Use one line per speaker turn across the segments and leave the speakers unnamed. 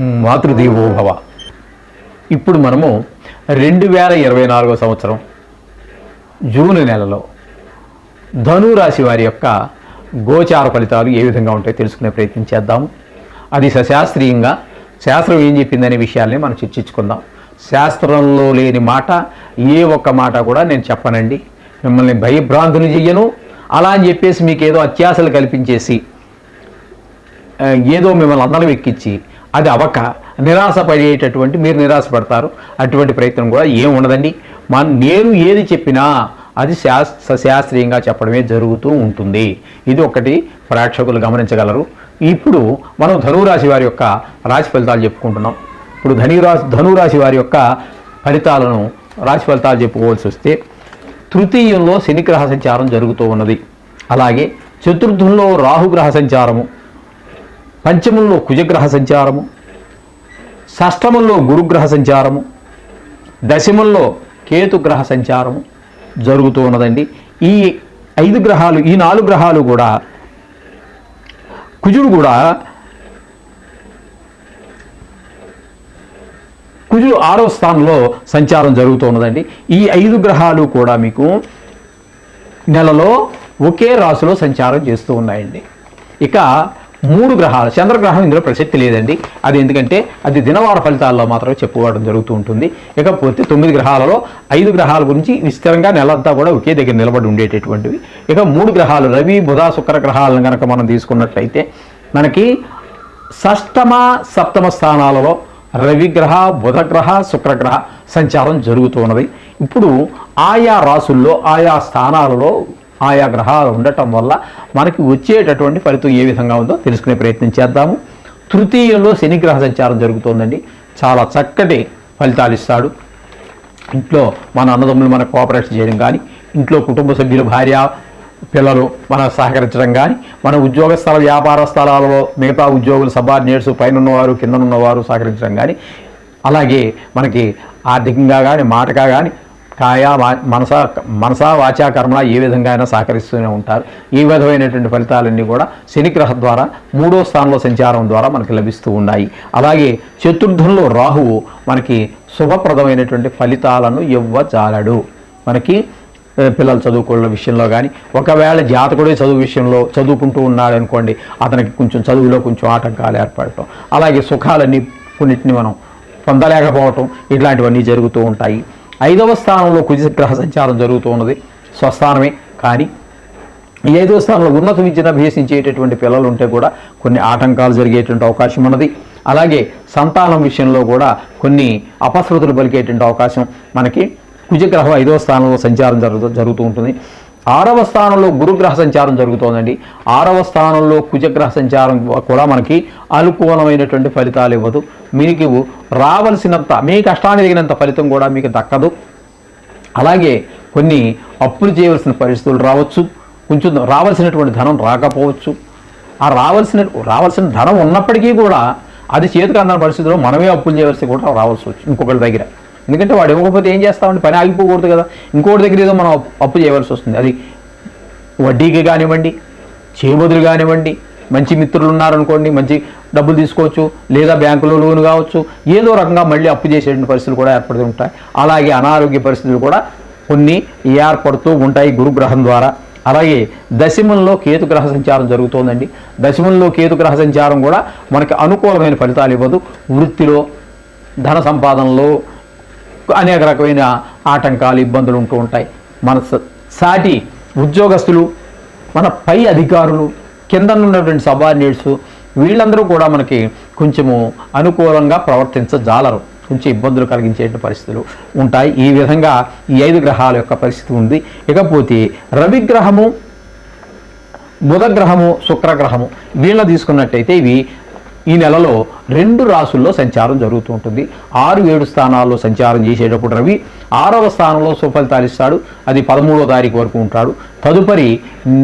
Hmm. Matrudevobhava. ఇప్పుడు మనము రెండు వేల ఇరవై నాలుగో సంవత్సరం జూన్ నెలలో ధనురాశి వారి యొక్క గోచార ఫలితాలు ఏ విధంగా ఉంటాయో తెలుసుకునే ప్రయత్నం చేద్దాము అది సశాస్త్రీయంగా శాస్త్రం ఏం చెప్పిందనే విషయాల్ని మనం చర్చించుకుందాం. శాస్త్రంలో లేని మాట ఏ ఒక్క మాట కూడా నేను చెప్పనండి. మిమ్మల్ని భయభ్రాంతులు చెయ్యను. అలా అని చెప్పేసి మీకు ఏదో అత్యాశలు కల్పించేసి ఏదో మిమ్మల్ని అందరం ఎక్కించి అది అవక నిరాశపడేటటువంటి మీరు నిరాశపడతారు. అటువంటి ప్రయత్నం కూడా ఏం ఉండదండి. మన నేను ఏది చెప్పినా అది శాస్ శాస్త్రీయంగా చెప్పడమే జరుగుతూ ఉంటుంది. ఇది ఒకటి ప్రేక్షకులు గమనించగలరు. ఇప్పుడు మనం ధనురాశి వారి యొక్క రాశి ఫలితాలు చెప్పుకుంటున్నాం. ఇప్పుడు ధనురాశి ధనురాశి వారి యొక్క ఫలితాలను రాశి ఫలితాలు చెప్పుకోవాల్సి వస్తే తృతీయంలో శనిగ్రహ సంచారం జరుగుతూ ఉన్నది. అలాగే చతుర్థంలో రాహుగ్రహ సంచారము. పంచమంలో కుజగ్రహ సంచారము షష్టమంలో గురుగ్రహ సంచారము దశమంలో కేతుగ్రహ సంచారము జరుగుతూ ఉన్నదండి. ఈ ఐదు గ్రహాలు ఈ నాలుగు గ్రహాలు కూడా కుజుడు కూడా కుజుడు ఆరో స్థానంలో సంచారం జరుగుతూ ఉన్నదండి. ఈ ఐదు గ్రహాలు కూడా మీకు నెలలో ఒకే రాశిలో సంచారం చేస్తూ ఉన్నాయండి. ఇక మూడు గ్రహాలు. చంద్రగ్రహం ఇందులో ప్రసక్తి లేదండి. అది ఎందుకంటే అది దినవార ఫలితాల్లో మాత్రమే చెప్పుకోవడం జరుగుతూ ఉంటుంది. ఇకపోతే తొమ్మిది గ్రహాలలో ఐదు గ్రహాల గురించి విస్తరంగా నెలంతా కూడా ఒకే దగ్గర నిలబడి ఉండేటటువంటివి. ఇక మూడు గ్రహాలు రవి బుధ శుక్ర గ్రహాలను కనుక మనం తీసుకున్నట్లయితే మనకి షష్టమ సప్తమ స్థానాలలో రవిగ్రహ బుధగ్రహ శుక్రగ్రహ సంచారం జరుగుతూ ఉన్నది. ఇప్పుడు ఆయా రాసుల్లో ఆయా స్థానాలలో ఆయా గ్రహాలు ఉండటం వల్ల మనకి వచ్చేటటువంటి ఫలితం ఏ విధంగా ఉందో తెలుసుకునే ప్రయత్నం చేద్దాము. తృతీయంలో శనిగ్రహ సంచారం జరుగుతోందండి. చాలా చక్కటి ఫలితాలు ఇస్తాడు. ఇంట్లో మన అన్నదమ్ములు మన కోఆపరేషన్ చేయడం కానీ ఇంట్లో కుటుంబ సభ్యులు భార్య పిల్లలు మన సహకరించడం కానీ మన ఉద్యోగ స్థల వ్యాపార స్థలాలలో మిగతా ఉద్యోగులు సబార్డినేట్స్ పైన ఉన్నవారు కింద ఉన్నవారు సహకరించడం కానీ అలాగే మనకి ఆర్థికంగా కానీ మాటగా కానీ కాయ వా మనస మనసా వాచా కర్మల ఏ విధంగా అయినా సహకరిస్తూనే ఉంటారు. ఈ విధమైనటువంటి ఫలితాలన్నీ కూడా శనిగ్రహ ద్వారా మూడో స్థానంలో సంచారం ద్వారా మనకి లభిస్తూ ఉన్నాయి. అలాగే చతుర్థంలో రాహువు మనకి శుభప్రదమైనటువంటి ఫలితాలను ఇవ్వజాలడు మనకి పిల్లలు చదువుకోవడం విషయంలో కానీ ఒకవేళ జాతకుడే చదువు విషయంలో చదువుకుంటూ ఉన్నాడు అనుకోండి అతనికి కొంచెం చదువులో కొంచెం ఆటంకాలు ఏర్పడటం. అలాగే సుఖాలన్నీ కొన్నిటిని మనం పొందలేకపోవటం ఇట్లాంటివన్నీ జరుగుతూ ఉంటాయి. ఐదవ స్థానంలో కుజగ్రహ సంచారం జరుగుతూ ఉన్నది స్వస్థానమే. కానీ ఈ ఐదో స్థానంలో ఉన్నత విద్యను అభ్యసించేటటువంటి పిల్లలు ఉంటే కూడా కొన్ని ఆటంకాలు జరిగేటువంటి అవకాశం ఉన్నది. అలాగే సంతానం విషయంలో కూడా కొన్ని అపశృతులు పలికేటువంటి అవకాశం మనకి. కుజగ్రహం ఐదవ స్థానంలో సంచారం జరుగుతూ జరుగుతూ ఉంటుంది. ఆరవ స్థానంలో గురుగ్రహ సంచారం జరుగుతోందండి. ఆరవ స్థానంలో కుజగ్రహ సంచారం కూడా మనకి అనుకూలమైనటువంటి ఫలితాలు ఇవ్వదు. మీకు రావలసినంత మీ కష్టాన్ని తగినంత ఫలితం కూడా మీకు దక్కదు. అలాగే కొన్ని అప్పులు చేయవలసిన పరిస్థితులు రావచ్చు. కొంచెం రావాల్సినటువంటి ధనం రాకపోవచ్చు. ఆ రావాల్సిన రావాల్సిన ధనం ఉన్నప్పటికీ కూడా అది చేతికి అందని పరిస్థితిలో మనమే అప్పులు చేయవలసి కూడా రావాల్సి వచ్చు ఇంకొకరి దగ్గర. ఎందుకంటే వాడు ఇవ్వకపోతే ఏం చేస్తామండి పని ఆగిపోకూడదు కదా. ఇంకోటి దగ్గర ఏదో మనం అప్పు చేయవలసి వస్తుంది. అది వడ్డీకి కానివ్వండి చేబదులు కానివ్వండి మంచి మిత్రులు ఉన్నారనుకోండి మంచి డబ్బులు తీసుకోవచ్చు లేదా బ్యాంకులో లోన్ కావచ్చు ఏదో రకంగా మళ్ళీ అప్పు చేసేటువంటి పరిస్థితులు కూడా ఏర్పడుతూ ఉంటాయి. అలాగే అనారోగ్య పరిస్థితులు కూడా కొన్ని ఏర్పడుతూ ఉంటాయి గురుగ్రహం ద్వారా. అలాగే దశమంలో కేతుగ్రహ సంచారం జరుగుతోందండి. దశమంలో కేతుగ్రహ సంచారం కూడా మనకి అనుకూలమైన ఫలితాలు ఇవ్వదు. వృత్తిలో ధన సంపాదనలో అనేక రకమైన ఆటంకాలు ఇబ్బందులు ఉంటూ ఉంటాయి. మన స- సాటి ఉద్యోగస్తులు మన పై అధికారులు కింద ఉన్నటువంటి సబార్డినేట్స్ వీళ్ళందరూ కూడా మనకి కొంచెము అనుకూలంగా ప్రవర్తించజాలరు. కొంచెం ఇబ్బందులు కలిగించే పరిస్థితులు ఉంటాయి. ఈ విధంగా ఈ ఐదు గ్రహాల యొక్క పరిస్థితి ఉంది. ఇకపోతే రవిగ్రహము బుధగ్రహము శుక్రగ్రహము వీళ్ళ తీసుకున్నట్టయితే ఇవి ఈ నెలలో రెండు రాసుల్లో సంచారం జరుగుతూ ఉంటుంది. ఆరు ఏడు స్థానాల్లో సంచారం చేసేటప్పుడు రవి ఆరవ స్థానంలో సుఫలితాలు ఇస్తాడు. అది పదమూడవ తారీఖు వరకు ఉంటాడు. తదుపరి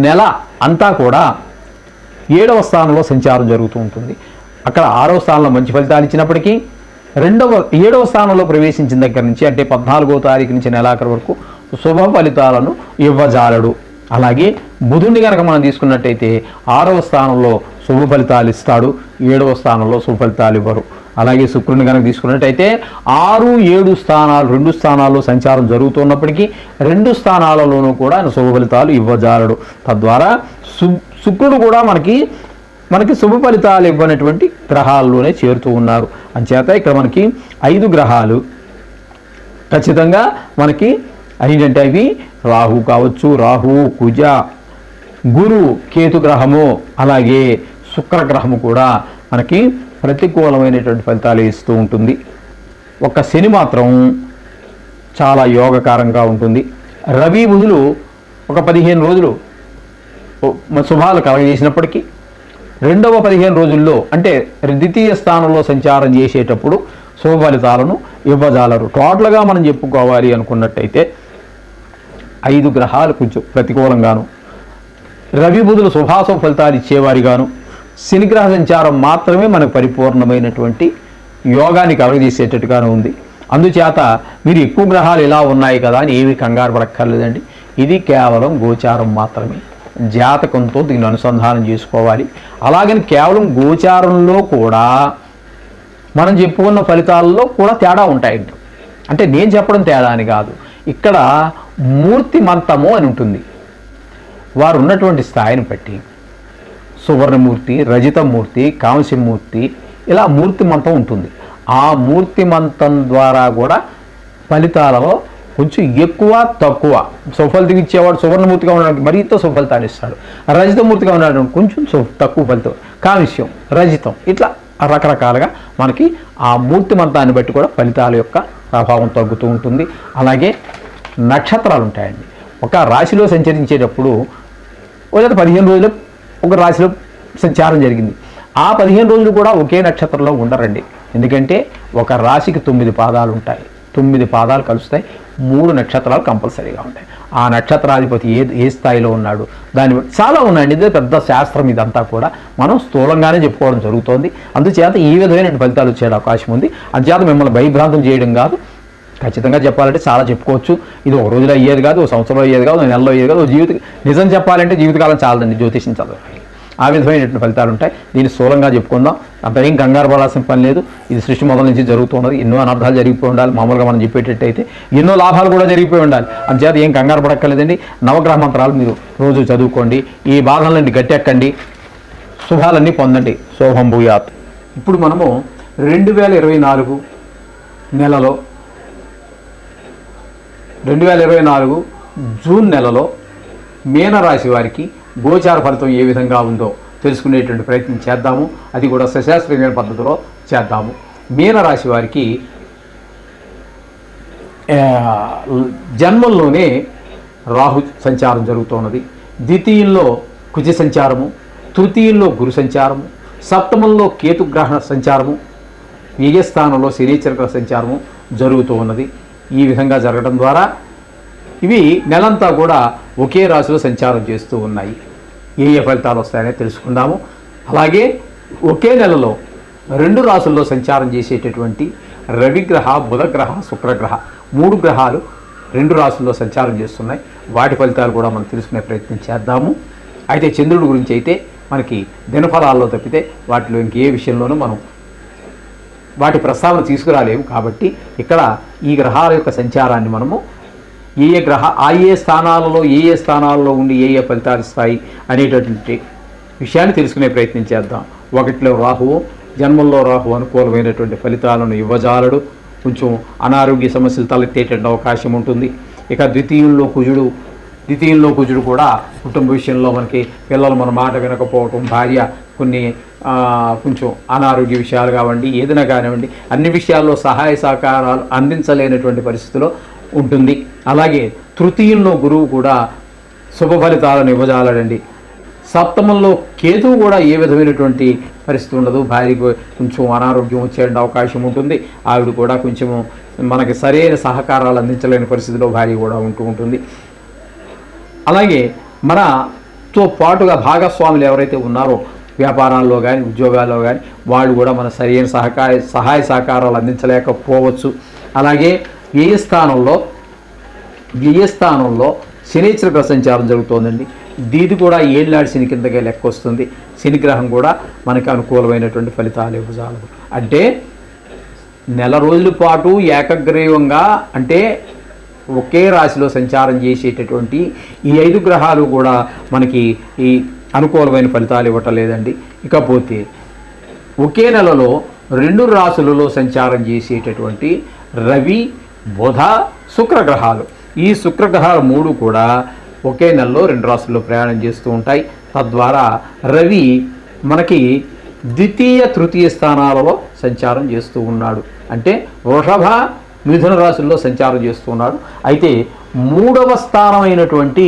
నెల అంతా కూడా ఏడవ స్థానంలో సంచారం జరుగుతూ ఉంటుంది. అక్కడ ఆరవ స్థానంలో మంచి ఫలితాలు ఇచ్చినప్పటికీ రెండవ ఏడవ స్థానంలో ప్రవేశించిన దగ్గర నుంచి అంటే పద్నాలుగో తారీఖు నుంచి నెలాఖరు వరకు శుభ ఫలితాలను ఇవ్వజాలడు. అలాగే బుధుడిని కనుక మనం తీసుకున్నట్టయితే ఆరవ స్థానంలో శుభ ఫలితాలు ఇస్తాడు. ఏడవ స్థానంలో శుభ ఫలితాలు ఇవ్వరు. అలాగే శుక్రుని కనుక తీసుకున్నట్టయితే ఆరు ఏడు స్థానాలు రెండు స్థానాల్లో సంచారం జరుగుతున్నప్పటికీ రెండు స్థానాలలోనూ కూడా ఆయన శుభ ఫలితాలు ఇవ్వజాలడు. తద్వారా సు శుక్రుడు కూడా మనకి మనకి శుభ ఫలితాలు ఇవ్వనటువంటి గ్రహాల్లోనే చేరుతూ ఉన్నారు. అంచేత ఇక్కడ మనకి ఐదు గ్రహాలు. ఖచ్చితంగా మనకి ఏంటంటే అవి రాహు కావచ్చు రాహు కుజ గురు కేతు గ్రహము అలాగే శుక్ర గ్రహము కూడా మనకి ప్రతికూలమైనటువంటి ఫలితాలు ఇస్తూ ఉంటుంది. ఒక శని మాత్రం చాలా యోగకారంగా ఉంటుంది. రవి బుధులు ఒక పదిహేను రోజులు శుభాలు కలగజేసినప్పటికీ రెండవ పదిహేను రోజుల్లో అంటే ద్వితీయ స్థానంలో సంచారం చేసేటప్పుడు శుభ ఫలితాలను ఇవ్వజాలరు. టోటల్గా మనం చెప్పుకోవాలి అనుకున్నట్టయితే ఐదు గ్రహాలు కొంచెం ప్రతికూలంగాను రవి బుధులు శుభాశుభ ఫలితాలు ఇచ్చేవారిగాను శనిగ్రహ సంచారం మాత్రమే మనకు పరిపూర్ణమైనటువంటి యోగాన్ని కలగజేసేటట్టుగానే ఉంది. అందుచేత మీరు ఎక్కువ గ్రహాలు ఇలా ఉన్నాయి కదా అని ఏమీ కంగారు పడక్కర్లేదండి. ఇది కేవలం గోచారం మాత్రమే. జాతకంతో దీన్ని అనుసంధానం చేసుకోవాలి. అలాగని కేవలం గోచారంలో కూడా మనం చెప్పుకున్న ఫలితాల్లో కూడా తేడా ఉంటాయండి. అంటే నేను చెప్పడం తేడా అని కాదు. ఇక్కడ మూర్తిమంతము అని ఉంటుంది. వారు ఉన్నటువంటి స్థాయిని బట్టి సువర్ణమూర్తి రజితమూర్తి కాంస్యమూర్తి ఇలా మూర్తిమంతం ఉంటుంది. ఆ మూర్తిమంతం ద్వారా కూడా ఫలితాలలో కొంచెం ఎక్కువ తక్కువ సుఫలితం ఇచ్చేవాడు సువర్ణమూర్తిగా ఉన్నాడు మరింత సుఫలితాన్ని ఇస్తాడు. రజితమూర్తిగా ఉన్నాడు కొంచెం తక్కువ ఫలితం. కావిష్యం రజితం ఇట్లా రకరకాలుగా మనకి ఆ మూర్తిమంతాన్ని బట్టి కూడా ఫలితాల యొక్క ప్రభావం తగ్గుతూ ఉంటుంది. అలాగే నక్షత్రాలు ఉంటాయండి ఒక రాశిలో సంచరించేటప్పుడు లేదా పదిహేను రోజులు ఒక రాశిలో సంచారం జరిగింది. ఆ పదిహేను రోజులు కూడా ఒకే నక్షత్రంలో ఉండరండి. ఎందుకంటే ఒక రాశికి తొమ్మిది పాదాలు ఉంటాయి. తొమ్మిది పాదాలు కలుస్తాయి. మూడు నక్షత్రాలు కంపల్సరీగా ఉంటాయి. ఆ నక్షత్రాధిపతి ఏ ఏ స్థాయిలో ఉన్నాడు? దాని బట్టి చాలా ఉన్నాయండి. ఇదే పెద్ద శాస్త్రం ఇదంతా కూడా. మనం స్థూలంగానే చెప్పుకోవడం జరుగుతోంది. అందుచేత ఈ విధమైన ఫలితాలు వచ్చే అవకాశం ఉంది. అందుచేత మిమ్మల్ని భయభ్రాంతం చేయడం కాదు. ఖచ్చితంగా చెప్పాలంటే చాలా చెప్పుకోవచ్చు. ఇది ఒక రోజులో అయ్యేది కాదు ఒక సంవత్సరంలో అయ్యేది కాదు నెలలో అయ్యేది కాదు జీవిత నిజం చెప్పాలంటే జీవితకాలం చాలదండి జ్యోతిషం చదవాలి ఆ విధమైనటువంటి ఫలితాలు ఉంటాయి. దీన్ని స్థూలంగా చెప్పుకుందాం. అంత ఏం కంగారు పడాల్సిన పని లేదు. ఇది సృష్టి మొదల నుంచి జరుగుతున్నది ఎన్నో అనర్థాలు జరిగిపోయి ఉండాలి. మామూలుగా మనం చెప్పేటట్టయితే ఎన్నో లాభాలు కూడా జరిగిపోయి ఉండాలి. అంతేత ఏం కంగారు పడక్కర్లేదండి. నవగ్రహ మంత్రాలు మీరు రోజు చదువుకోండి. ఈ బాధలన్నీ గట్టెక్కండి. శుభాలన్నీ పొందండి. శోభం భూయాత్. ఇప్పుడు మనము రెండు వేల ఇరవై నాలుగు నెలలో రెండు వేల ఇరవై నాలుగు జూన్ నెలలో మీనరాశి వారికి గోచార ఫలితం ఏ విధంగా ఉందో తెలుసుకునేటువంటి ప్రయత్నం చేద్దాము. అది కూడా సశాస్త్రీయమైన పద్ధతిలో చేద్దాము. మీనరాశి వారికి జన్మంలోనే రాహు సంచారం జరుగుతున్నది. ద్వితీయంలో కుజ సంచారము తృతీయంలో గురు సంచారము సప్తమంలో కేతుగ్రహణ సంచారము వ్యయస్థానంలో శనిచరక సంచారము జరుగుతూ ఉన్నది ఈ విధంగా జరగడం ద్వారా ఇవి నెలంతా కూడా ఒకే రాశిలో సంచారం చేస్తూ ఉన్నాయి. ఏ ఏ ఫలితాలు వస్తాయనే తెలుసుకుందాము. అలాగే ఒకే నెలలో రెండు రాసుల్లో సంచారం చేసేటటువంటి రవిగ్రహ బుధగ్రహ శుక్రగ్రహ మూడు గ్రహాలు రెండు రాసుల్లో సంచారం చేస్తున్నాయి. వాటి ఫలితాలు కూడా మనం తెలుసుకునే ప్రయత్నం చేద్దాము. అయితే చంద్రుడి గురించి అయితే మనకి దినఫలాల్లో తప్పితే వాటిలో ఇంకే విషయంలోనూ మనం వాటి ప్రస్తావన తీసుకురాలేము కాబట్టి ఇక్కడ ఈ గ్రహాల యొక్క సంచారాన్ని మనము ఏ ఏ గ్రహ ఆ ఏ స్థానాలలో ఏ ఏ స్థానాలలో ఉండి ఏ ఏ ఫలితాలు ఇస్తాయి అనేటటువంటి విషయాన్ని తెలుసుకునే ప్రయత్నం చేద్దాం. ఒకటిలో రాహువు జన్మంలో రాహు అనుకూలమైనటువంటి ఫలితాలను ఇవ్వజాలడు. కొంచెం అనారోగ్య సమస్యలు తలెత్తేటువంటి అవకాశం ఉంటుంది. ఇక ద్వితీయుల్లో కుజుడు ద్వితీయంలో కుజుడు కూడా కుటుంబ విషయంలో మనకి పిల్లలు మన మాట వినకపోవటం భార్య కొన్ని కొంచెం అనారోగ్య విషయాలు కావండి ఏదైనా కానివ్వండి అన్ని విషయాల్లో సహాయ సహకారాలు అందించలేనటువంటి పరిస్థితిలో ఉంటుంది. అలాగే తృతీయంలో గురువు కూడా శుభ ఫలితాలను ఇవ్వజాలడండి. సప్తమంలో కేతువు కూడా ఏ విధమైనటువంటి పరిస్థితి ఉండదు. భార్యకు కొంచెం అనారోగ్యం వచ్చే అవకాశం ఉంటుంది. ఆవిడ కూడా కొంచెం మనకి సరైన సహకారాలు అందించలేని పరిస్థితిలో భార్య కూడా ఉంటూ ఉంటుంది. అలాగే మనతో పాటుగా భాగస్వాములు ఎవరైతే ఉన్నారో వ్యాపారాల్లో కానీ ఉద్యోగాల్లో కానీ వాళ్ళు కూడా మన సరైన సహకార సహాయ సహకారాలు అందించలేకపోవచ్చు. అలాగే వ్యయ స్థానంలో వ్యయ స్థానంలో శనిచర ప్రసంచారం జరుగుతోందండి దీది కూడా ఏళ్ళనాడు శని కిందకే లెక్క వస్తుంది శనిగ్రహం కూడా మనకి అనుకూలమైనటువంటి ఫలితాలు ఇవ్వజాలదు అంటే నెల రోజుల పాటు ఏకగ్రీవంగా అంటే ఒకే రాశిలో సంచారం చేసేటటువంటి ఈ ఐదు గ్రహాలు కూడా మనకి ఈ అనుకూలమైన ఫలితాలు ఇవ్వటం లేదండి ఇకపోతే ఒకే నెలలో రెండు రాశులలో సంచారం చేసేటటువంటి రవి బుధ శుక్ర గ్రహాలు ఈ శుక్ర గ్రహాలు మూడు కూడా ఒకే నెలలో రెండు రాశుల్లో ప్రయాణం చేస్తూ ఉంటాయి. తద్వారా రవి మనకి ద్వితీయ తృతీయ స్థానాలలో సంచారం చేస్తూ ఉన్నాడు. అంటే వృషభ మిథున రాశుల్లో సంచారం చేస్తున్నాడు. అయితే మూడవ స్థానమైనటువంటి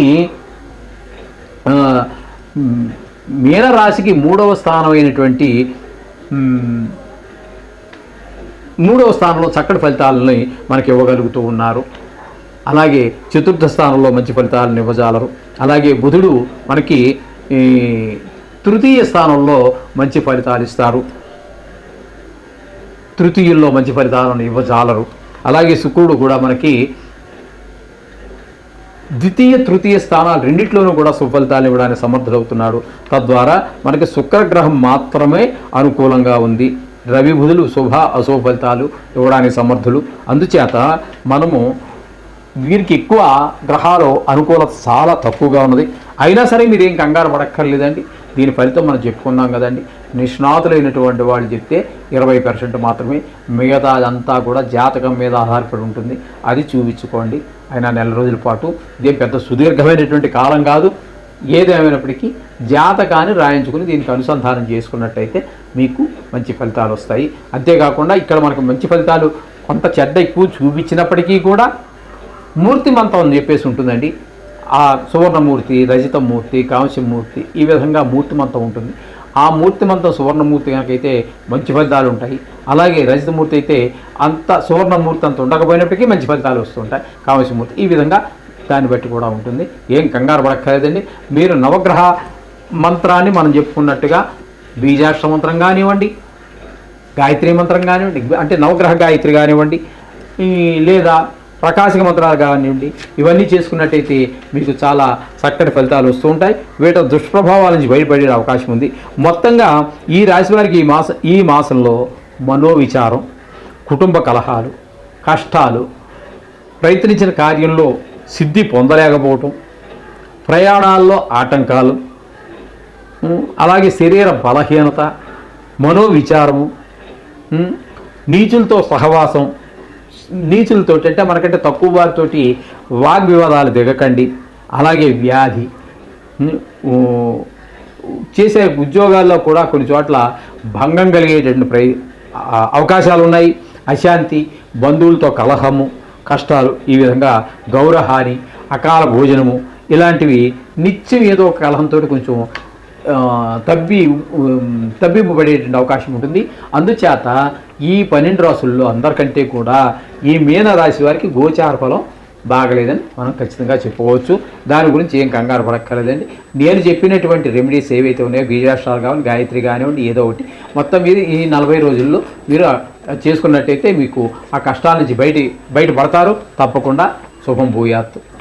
మీనరాశికి మూడవ స్థానమైనటువంటి మూడవ స్థానంలో చక్కటి ఫలితాలని మనకి ఇవ్వగలుగుతూ ఉన్నారు. అలాగే చతుర్థ స్థానంలో మంచి ఫలితాలను ఇవ్వజాలరు. అలాగే బుధుడు మనకి ఈ, తృతీయ స్థానంలో మంచి ఫలితాలు ఇస్తారు. తృతీయుల్లో మంచి ఫలితాలను ఇవ్వజాలరు. అలాగే శుక్రుడు కూడా మనకి ద్వితీయ తృతీయ స్థానాలు రెండిట్లోనూ కూడా సుఫలితాలు ఇవ్వడానికి సమర్థుడవుతున్నాడు తద్వారా మనకి శుక్రగ్రహం మాత్రమే అనుకూలంగా ఉంది. రవి బుధులు శుభ అశుభ ఫలితాలు ఇవ్వడానికి సమర్థులు. అందుచేత మనము వీరికి ఎక్కువ గ్రహాలు అనుకూలత చాలా తక్కువగా ఉన్నది. అయినా సరే మీరు ఏం కంగారు పడక్కర్లేదండి. దీని ఫలితం మనం చెప్పుకున్నాం కదండి. నిష్ణాతులైనటువంటి వాళ్ళు చెప్తే ఇరవై పర్సెంట్ మాత్రమే. మిగతా అదంతా కూడా జాతకం మీద ఆధారపడి ఉంటుంది. అది చూపించుకోండి. అయినా నెల రోజుల పాటు ఇదేం పెద్ద సుదీర్ఘమైనటువంటి కాలం కాదు. ఏదేమైనప్పటికీ జాతకాన్ని రాయించుకుని దీనికి అనుసంధానం చేసుకున్నట్టయితే మీకు మంచి ఫలితాలు వస్తాయి. అంతేకాకుండా ఇక్కడ మనకు మంచి ఫలితాలు కొంత చెడ్డ ఎక్కువ చూపించినప్పటికీ కూడా మూర్తిమంతం అని చెప్పేసి ఉంటుందండి. ఆ సువర్ణమూర్తి రజితమూర్తి కాంస్యమూర్తి ఈ విధంగా మూర్తిమంతం ఉంటుంది. ఆ మూర్తిమంతం సువర్ణమూర్తి కనుకైతే మంచి ఫలితాలు ఉంటాయి. అలాగే రజితమూర్తి అయితే అంత సువర్ణమూర్తి అంత ఉండకపోయినప్పటికీ మంచి ఫలితాలు వస్తుంటాయి కాంస్యమూర్తి ఈ విధంగా దాన్ని బట్టి కూడా ఉంటుంది. ఏం కంగారు పడక్కర్లేదండి. మీరు నవగ్రహ మంత్రాన్ని మనం చెప్పుకున్నట్టుగా బీజాక్ష మంత్రం కానివ్వండి గాయత్రి మంత్రం కానివ్వండి అంటే నవగ్రహ గాయత్రి కానివ్వండి ఈ లేదా ప్రకాశక మంత్రాలు కానివ్వండి ఇవన్నీ చేసుకున్నట్టయితే మీకు చాలా చక్కటి ఫలితాలు వస్తూ ఉంటాయి. వీట దుష్ప్రభావాల నుంచి బయటపడే అవకాశం ఉంది. మొత్తంగా ఈ రాశి వారికి ఈ మాస ఈ మాసంలో మనోవిచారం కుటుంబ కలహాలు కష్టాలు ప్రయత్నించిన కార్యంలో సిద్ధి పొందలేకపోవటం ప్రయాణాల్లో ఆటంకాలు అలాగే శరీర బలహీనత మనోవిచారము నీచులతో సహవాసం నీచులతో అంటే మనకంటే తక్కువ వారితోటి వాగ్వివాదాలు దిగకండి. అలాగే వ్యాధి. చేసే ఉద్యోగాల్లో కూడా కొన్ని చోట్ల భంగం కలిగేటువంటి ప్రై అవకాశాలు ఉన్నాయి అశాంతి బంధువులతో కలహము కష్టాలు ఈ విధంగా గౌరహాని అకాల భోజనము ఇలాంటివి నిత్యం ఏదో ఒక కలహంతో కొంచెం తబ్బి తబ్బింపబడేటువంటి అవకాశం ఉంటుంది. అందుచేత ఈ పన్నెండు రాసుల్లో అందరికంటే కూడా ఈ మీన రాశి వారికి గోచార ఫలం బాగలేదని మనం ఖచ్చితంగా చెప్పుకోవచ్చు. దాని గురించి ఏం కంగారు పడక్కర్లేదండి. నేను చెప్పినటువంటి రెమెడీస్ ఏవైతే ఉన్నాయో బీజాష్ట్రాలు కావాలి గాయత్రి కానివ్వండి ఏదో ఒకటి. మొత్తం మీరు ఈ నలభై రోజుల్లో మీరు చేసుకున్నట్టయితే మీకు ఆ కష్టాల నుంచి బయట బయటపడతారు. తప్పకుండా శుభం భూయాత్తు.